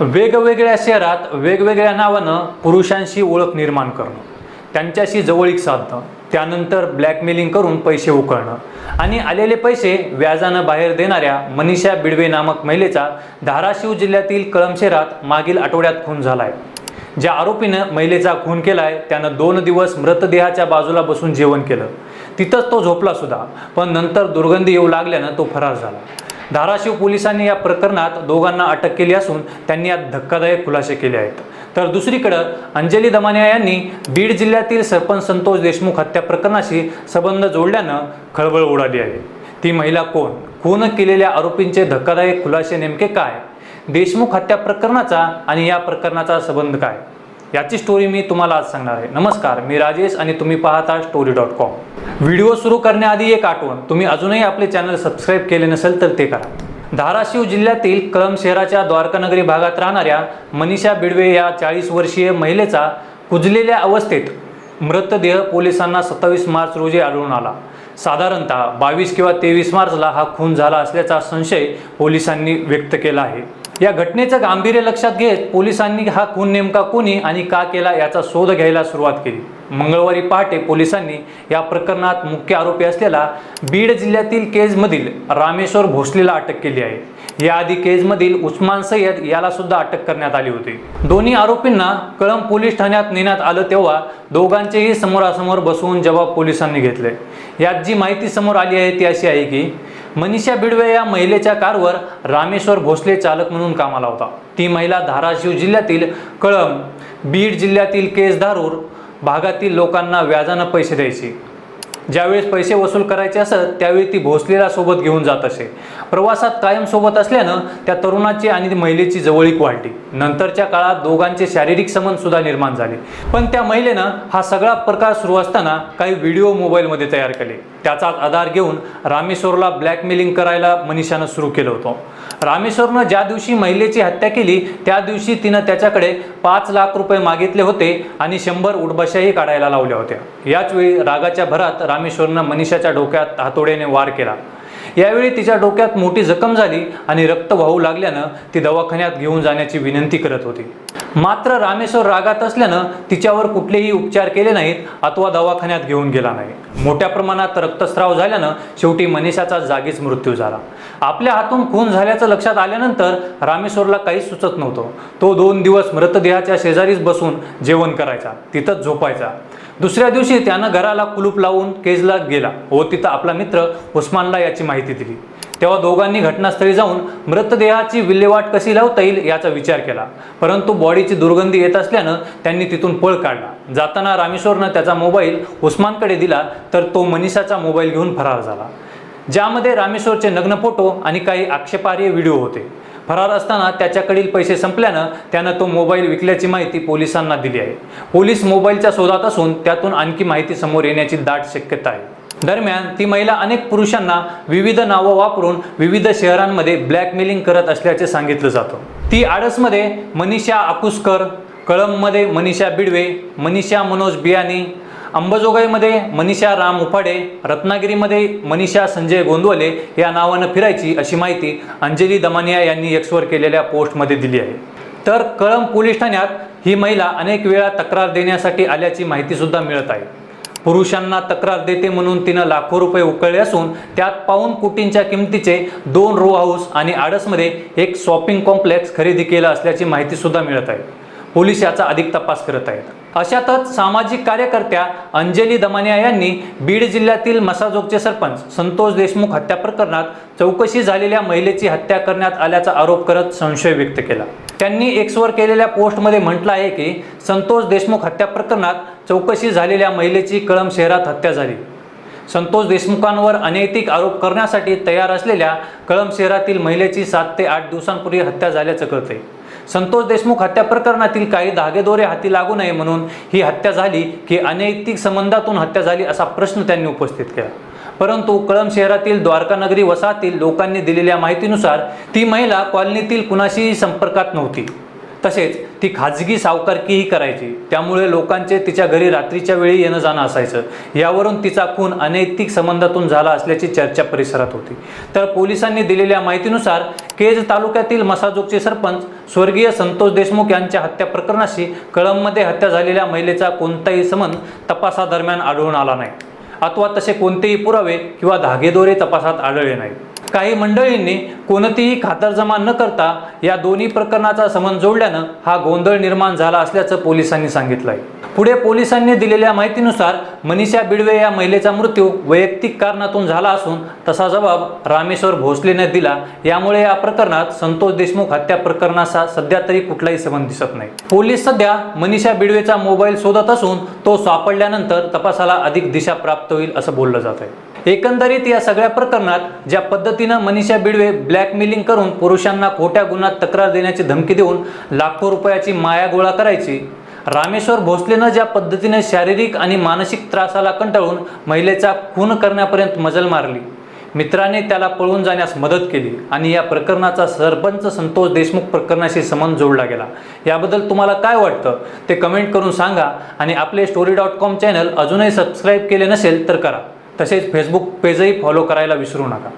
वेगवेगळ्या शहरात वेगवेगळ्या नावानं पुरुषांशी ओळख निर्माण करणं त्यांच्याशी जवळीक साधणं त्यानंतर ब्लॅकमेलिंग करून पैसे उकळणं आणि आलेले पैसे व्याजानं बाहेर देणाऱ्या मनीषा बिडवे नामक महिलेचा धाराशिव जिल्ह्यातील कळम शहरात मागील आठवड्यात खून झाला आहे ज्या आरोपीनं महिलेचा खून केलाय त्यानं दोन दिवस मृतदेहाच्या बाजूला बसून जेवण केलं. तिथंच तो झोपला सुद्धा पण नंतर दुर्गंधी येऊ लागल्यानं तो फरार झाला. धाराशिव पोलिसांनी या प्रकरणात दोघांना अटक केली असून त्यांनी यात धक्कादायक खुलासे केले आहेत. तर दुसरीकडं अंजली दमानिया यांनी बीड जिल्ह्यातील सरपंच संतोष देशमुख हत्या प्रकरणाशी संबंध जोडल्यानं खळबळ उडाली आहे. ती महिला कोण? खून केलेल्या आरोपींचे धक्कादायक खुलासे नेमके काय? देशमुख हत्या प्रकरणाचा आणि या प्रकरणाचा संबंध काय? याची स्टोरी मी तुम्हाला आज सांगणार आहे. नमस्कार मी राजेश आणि तुम्ही पाहता स्टोरी डॉट कॉम व्हिडिओ सुरू करण्याआधी एक आठवण. तुम्ही अजूनही आपले चॅनल सबस्क्राईब केले नसेल तर ते करा. धाराशिव जिल्ह्यातील कळम शहराच्या द्वारकानगरी भागात राहणाऱ्या मनीषा बिडवे या चाळीस वर्षीय महिलेचा कुजलेल्या अवस्थेत मृतदेह पोलिसांना सत्तावीस मार्च रोजी आढळून आला. साधारणतः बावीस किंवा तेवीस मार्चला हा खून झाला असल्याचा संशय पोलिसांनी व्यक्त केला आहे. या घटनेचं गांभीर्य लक्षात घेत पोलिसांनी हा खून नेमका कोणी आणि का केला याचा शोध घ्यायला सुरुवात केली. मंगळवारी पहाटे पोलिसांनी या प्रकरणात मुख्य आरोपी असलेला बीड जिल्ह्यातील केजमधील रामेश्वर भोसलेला अटक केली आहे. याआधी केजमधील उस्मान सय्यद याला सुद्धा अटक करण्यात आली होती. दोन्ही आरोपींना कळंब पोलीस ठाण्यात नेण्यात आलं तेव्हा दोघांचेही समोरासमोर बसवून जबाब पोलिसांनी घेतले. यात जी माहिती समोर आली आहे ती अशी आहे की मनीषा बिडवे या महिलेच्या कारवर रामेश्वर भोसले चालक म्हणून कामाला होता. ती महिला धाराशिव जिल्ह्यातील कळंब बीड जिल्ह्यातील केस धारूर भागातील लोकांना व्याजानं पैसे द्यायची. ज्यावेळेस पैसे वसूल करायचे असत त्यावेळी ती भोसलेला सोबत घेऊन जात असे. प्रवासात कायम सोबत असल्यानं त्या तरुणाची आणि महिलेची जवळीक वाढली. नंतरच्या काळात दोघांचे शारीरिक संबंध सुद्धा निर्माण झाले. पण त्या महिलेनं हा सगळा प्रकार सुरू असताना काही व्हिडिओ मोबाईलमध्ये तयार केले. त्याचाच आधार घेऊन रामेश्वरला ब्लॅकमेलिंग करायला मनीषानं सुरू केलं होतं. रामेश्वरनं ज्या दिवशी महिलेची हत्या केली त्या दिवशी तिनं त्याच्याकडे पाच लाख रुपये मागितले होते आणि शंभर उडबशाही काढायला लावल्या होत्या. याच वेळी रागाच्या भरात रामेश्वरनं मनीषाच्या डोक्यात हातोड्याने वार केला. यावेळी तिच्या डोक्यात मोठी जखम झाली आणि रक्त वाहू लागल्यानं ती दवाखान्यात घेऊन जाण्याची विनंती करत होती. मात्र रामेश्वर रागात असल्यानं तिच्यावर कुठलेही उपचार केले नाहीत अथवा दवाखान्यात घेऊन गेला नाही. मोठ्या प्रमाणात रक्तस्राव झाल्यानं शेवटी मनीषाचा जागीच मृत्यू झाला. आपल्या हातून खून झाल्याचं लक्षात आल्यानंतर रामेश्वरला काहीच सुचत नव्हतं. तो दोन दिवस मृतदेहाच्या शेजारीच बसून जेवण करायचा तिथंच झोपायचा. दुसऱ्या दिवशी त्यानं घराला कुलूप लावून केजला गेला व तिथं आपला मित्र उस्मानला याची माहिती दिली. तेव्हा दोघांनी घटनास्थळी जाऊन मृतदेहाची विल्हेवाट कशी लावता येईल याचा विचार केला. परंतु बॉडीची दुर्गंधी येत असल्यानं त्यांनी तिथून पळ काढला. जाताना रामेश्वरनं त्याचा मोबाईल उस्मानकडे दिला तर तो मनीषाचा मोबाईल घेऊन फरार झाला. ज्यामध्ये रामेश्वरचे नग्न फोटो आणि काही आक्षेपार्ह व्हिडिओ होते. फरार असताना त्याच्याकडील पैसे संपल्यानं त्यानं तो मोबाईल विकल्याची माहिती पोलिसांना दिली आहे. पोलीस मोबाईलच्या शोधात असून त्यातून आणखी माहिती समोर येण्याची दाट शक्यता आहे. दरम्यान ती महिला अनेक पुरुषांना विविध नावं वापरून विविध शहरांमध्ये ब्लॅकमेलिंग करत असल्याचे सांगितलं जातं. ती आडसमध्ये मनीषा आकुसकर कळंबमध्ये मनीषा बिडवे मनीषा मनोज बियानी अंबाजोगाईमध्ये मनीषा राम उफाडे रत्नागिरीमध्ये मनीषा संजय गोंदवले या नावानं फिरायची अशी माहिती अंजली दमानिया यांनी एक्सवर केलेल्या पोस्टमध्ये दिली आहे. तर कळंब पोलीस ठाण्यात ही महिला अनेक वेळा तक्रार देण्यासाठी आल्याची माहितीसुद्धा मिळत आहे. पुरुषांना तक्रार देते म्हणून तिनं लाखो रुपये उकळले असून त्यात पाऊन कोटींच्या किमतीचे दोन रो हाऊस आणि आडसमध्ये एक शॉपिंग कॉम्प्लेक्स खरेदी केलं असल्याची माहितीसुद्धा मिळत आहे. पोलीस याचा अधिक तपास करत आहेत. अशातच सामाजिक कार्यकर्त्या अंजली दमानिया यांनी बीड जिल्ह्यातील मसाजोगचे सरपंच संतोष देशमुख हत्या प्रकरणात चौकशी झालेल्या महिलेची हत्या करण्यात आल्याचा आरोप करत संशय व्यक्त केला. त्यांनी एक्सवर केलेल्या पोस्टमध्ये म्हटलं आहे की संतोष देशमुख हत्या प्रकरणात चौकशी झालेल्या महिलेची कळम शहरात हत्या झाली. संतोष देशमुखांवर अनैतिक आरोप करण्यासाठी तयार असलेल्या कळम शहरातील महिलेची सात ते आठ दिवसांपूर्वी हत्या झाल्याचं कळते संतोष देशमुख हत्या प्रकरणातील काही धागेदोरे हाती लागू नये म्हणून ही हत्या झाली की अनैतिक संबंधातून हत्या झाली असा प्रश्न त्यांनी उपस्थित केला. परंतु कळंब शहरातील द्वारकानगरी वसाहतील लोकांनी दिलेल्या माहितीनुसार ती महिला कॉलनीतील कुणाशीही संपर्कात नव्हती. तसेच ती खाजगी सावकारकीही करायची. त्यामुळे लोकांचे तिच्या घरी रात्रीच्या वेळी येणं जाणं असायचं. यावरून तिचा खून अनैतिक संबंधातून झाला असल्याची चर्चा परिसरात होती. तर पोलिसांनी दिलेल्या माहितीनुसार केज तालुक्यातील मसाजोगचे सरपंच स्वर्गीय संतोष देशमुख यांच्या हत्या प्रकरणाशी कळंबमध्ये हत्या झालेल्या महिलेचा कोणताही संबंध तपासादरम्यान आढळून आला नाही. अथवा तसे कोणतेही पुरावे किंवा धागेदोरे तपासात आढळले नाही काही मंडळींनी कोणतीही खातरजमा न करता या दोन्ही प्रकरणाचा समन जोडल्यानं हा गोंधळ निर्माण झाला असल्याचं पोलिसांनी सांगितलं आहे पुढे पोलिसांनी दिलेल्या माहितीनुसार मनीषा बिडवे या महिलेचा मृत्यू वैयक्तिक कारणातून झाला असून तसा जबाब रामेश्वर भोसलेने दिला. यामुळे या प्रकरणात संतोष देशमुख हत्या प्रकरणाचा सध्या तरी कुठलाही संबंध दिसत नाही. पोलीस सध्या मनीषा बिडवेचा मोबाईल शोधत असून तो सापडल्यानंतर तपासाला अधिक दिशा प्राप्त होईल असं बोललं जात आहे. एकंदरीत या सगळ्या प्रकरणात ज्या पद्धतीनं मनीषा बिडवे ब्लॅकमेलिंग करून पुरुषांना खोट्या गुन्ह्यात तक्रार देण्याची धमकी देऊन लाखो रुपयाची माया गोळा करायची रामेश्वर भोसलेनं ज्या पद्धतीने शारीरिक आणि मानसिक त्रासाला कंटाळून महिलेचा खून करण्यापर्यंत मजल मारली. मित्राने त्याला पळून जाण्यास मदत केली आणि या प्रकरणाचा सरपंच संतोष देशमुख प्रकरणाशी संबंध जोडला गेला. याबद्दल तुम्हाला काय वाटतं? ते कमेंट करून सांगा आणि आपले स्टोरी डॉट कॉम चॅनल अजूनही सबस्क्राईब केले नसेल तर करा. तसेच फेसबुक पेजही फॉलो करायला विसरू नका.